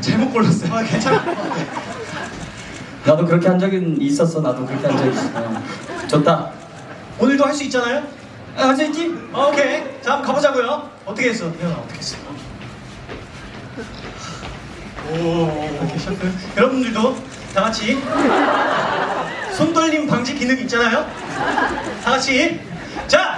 잘못 골랐어요. 아, 괜찮아. 나도 그렇게 한 적은 있었어. 나도 그렇게 한 적이 있어. 좋다. 오늘도 할 수 있잖아요? 아, 할수 있지? 아, 오케이. 자, 한번 가보자고요. 어떻게 했어? 태현아, 어떻게 했어? 오, 괜찮고요. 여러분들도 다 같이 손떨림 방지 기능 있잖아요? 다 같이. 자,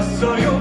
so you